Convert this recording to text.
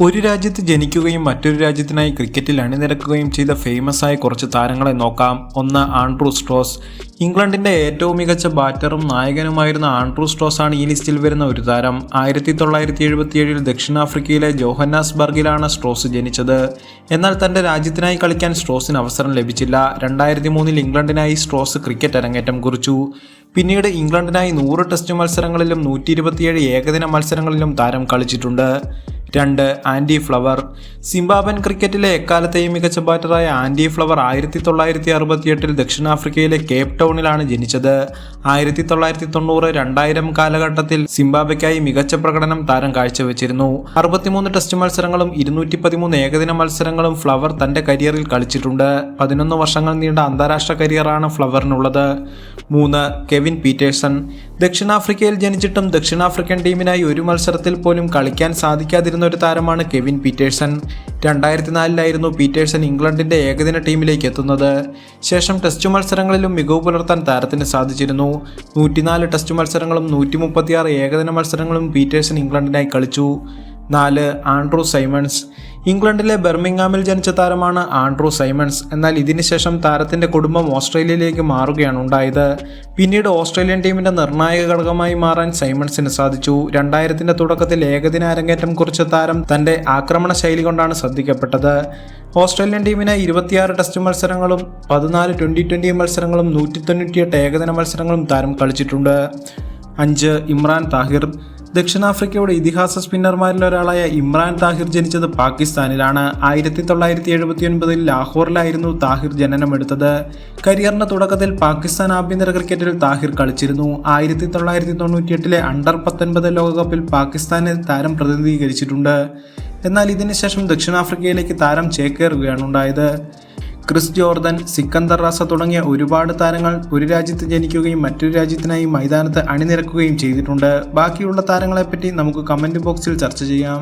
ഒരു രാജ്യത്ത് ജനിക്കുകയും മറ്റൊരു രാജ്യത്തിനായി ക്രിക്കറ്റിൽ അണിനിരക്കുകയും ചെയ്ത ഫേമസ് ആയ കുറച്ച് താരങ്ങളെ നോക്കാം. ഒന്ന് ആൻഡ്രൂ സ്ട്രോസ്. ഇംഗ്ലണ്ടിന്റെ ഏറ്റവും മികച്ച ബാറ്ററും നായകനുമായിരുന്ന ആൻഡ്രൂ സ്ട്രോസ് ആണ് ഈ ലിസ്റ്റിൽ വരുന്ന ഒരു താരം. ആയിരത്തി തൊള്ളായിരത്തി എഴുപത്തിയേഴിൽ ദക്ഷിണാഫ്രിക്കയിലെ ജോഹന്നാസ്ബർഗിലാണ് സ്ട്രോസ് ജനിച്ചത്. എന്നാൽ തന്റെ രാജ്യത്തിനായി കളിക്കാൻ സ്ട്രോസിന് അവസരം ലഭിച്ചില്ല. രണ്ടായിരത്തി മൂന്നിൽ ഇംഗ്ലണ്ടിനായി സ്ട്രോസ് ക്രിക്കറ്റ് അരങ്ങേറ്റം കുറിച്ചു. പിന്നീട് ഇംഗ്ലണ്ടിനായി നൂറ് ടെസ്റ്റ് മത്സരങ്ങളിലും നൂറ്റി ഇരുപത്തിയേഴ് ഏകദിന മത്സരങ്ങളിലും താരം കളിച്ചിട്ടുണ്ട്. രണ്ട് ആൻഡി ഫ്ലവർ. സിംബാബൻ ക്രിക്കറ്റിലെ എക്കാലത്തെയും മികച്ച ബാറ്ററായ ആൻഡി ഫ്ലവർ ആയിരത്തി തൊള്ളായിരത്തി അറുപത്തിയെട്ടിൽ ദക്ഷിണാഫ്രിക്കയിലെ കേപ്പ് ടൗണിലാണ് ജനിച്ചത്. ആയിരത്തി തൊള്ളായിരത്തി തൊണ്ണൂറ് രണ്ടായിരം കാലഘട്ടത്തിൽ സിംബാബയ്ക്കായി മികച്ച പ്രകടനം താരം കാഴ്ചവെച്ചിരുന്നു. അറുപത്തിമൂന്ന് ടെസ്റ്റ് മത്സരങ്ങളും ഇരുന്നൂറ്റി പതിമൂന്ന് ഏകദിന മത്സരങ്ങളും ഫ്ലവർ തന്റെ കരിയറിൽ കളിച്ചിട്ടുണ്ട്. പതിനൊന്ന് വർഷങ്ങൾ നീണ്ട അന്താരാഷ്ട്ര കരിയറാണ് ഫ്ലവറിനുള്ളത്. മൂന്ന് കെവിൻ പീറ്റേഴ്സൺ. ദക്ഷിണാഫ്രിക്കയിൽ ജനിച്ചിട്ടും ദക്ഷിണാഫ്രിക്കൻ ടീമിനായി ഒരു മത്സരത്തിൽ പോലും കളിക്കാൻ സാധിക്കാതിരുന്ന ഒരു താരമാണ് കെവിൻ പീറ്റേഴ്സൺ. രണ്ടായിരത്തി നാലിലായിരുന്നു പീറ്റേഴ്സൺ ഇംഗ്ലണ്ടിന്റെ ഏകദിന ടീമിലേക്ക് എത്തുന്നത്. ശേഷം ടെസ്റ്റ് മത്സരങ്ങളിലും മികവ് പുലർത്താൻ താരത്തിന് സാധിച്ചിരുന്നു. നൂറ്റിനാല് ടെസ്റ്റ് മത്സരങ്ങളും നൂറ്റി മുപ്പത്തിയാറ് ഏകദിന മത്സരങ്ങളും പീറ്റേഴ്സൺ ഇംഗ്ലണ്ടിനായി കളിച്ചു. നാല് ആൻഡ്രൂ സൈമൺസ് ഇംഗ്ലണ്ടിലെ ബെർമിംഗാമിൽ ജനിച്ച താരമാണ് ആൻഡ്രൂ സൈമൺസ്. എന്നാൽ ഇതിനുശേഷം താരത്തിന്റെ കുടുംബം ഓസ്ട്രേലിയയിലേക്ക് മാറുകയാണ് ഉണ്ടായത്. പിന്നീട് ഓസ്ട്രേലിയൻ ടീമിന്റെ നിർണായക ഘടകമായി മാറാൻ സൈമൺസിന് സാധിച്ചു. രണ്ടായിരത്തിന്റെ തുടക്കത്തിൽ ഏകദിന അരങ്ങേറ്റം കുറിച്ച താരം തന്റെ ആക്രമണ ശൈലി കൊണ്ടാണ് ശ്രദ്ധിക്കപ്പെട്ടത്. ഓസ്ട്രേലിയൻ ടീമിന് ഇരുപത്തിയാറ് ടെസ്റ്റ് മത്സരങ്ങളും പതിനാല് ട്വന്റി ട്വന്റി മത്സരങ്ങളും നൂറ്റി തൊണ്ണൂറ്റിയെട്ട് ഏകദിന മത്സരങ്ങളും താരം കളിച്ചിട്ടുണ്ട്. അഞ്ച് ഇമ്രാൻ താഹിർ ദക്ഷിണാഫ്രിക്കയുടെ ഇതിഹാസ സ്പിന്നർമാരിൽ ഒരാളായ ഇമ്രാൻ താഹിർ ജനിച്ചത് പാകിസ്ഥാനിലാണ്. ആയിരത്തി തൊള്ളായിരത്തി എഴുപത്തി ഒൻപതിൽ ലാഹോറിലായിരുന്നു താഹിർ ജനനമെടുത്തത് കരിയറിന്റെ തുടക്കത്തിൽ പാകിസ്ഥാൻ ആഭ്യന്തര ക്രിക്കറ്റിൽ താഹിർ കളിച്ചിരുന്നു. ആയിരത്തി തൊള്ളായിരത്തി തൊണ്ണൂറ്റിയെട്ടിലെ അണ്ടർ പത്തൊൻപത് ലോകകപ്പിൽ പാകിസ്ഥാനെ താരം പ്രതിനിധീകരിച്ചിട്ടുണ്ട്. എന്നാൽ ഇതിനുശേഷം ദക്ഷിണാഫ്രിക്കയിലേക്ക് താരം ചേക്കേറുകയാണ് ഉണ്ടായത്. ക്രിസ് ജോർദൻ സിക്കന്ദർ റാസ തുടങ്ങിയ ഒരുപാട് താരങ്ങൾ ഒരു രാജ്യത്ത് ജനിക്കുകയും മറ്റൊരു രാജ്യത്തിനായി മൈതാനത്ത് അണിനിരക്കുകയും ചെയ്തിട്ടുണ്ട്. ബാക്കിയുള്ള താരങ്ങളെപ്പറ്റി നമുക്ക് കമന്റ് ബോക്സിൽ ചർച്ച ചെയ്യാം.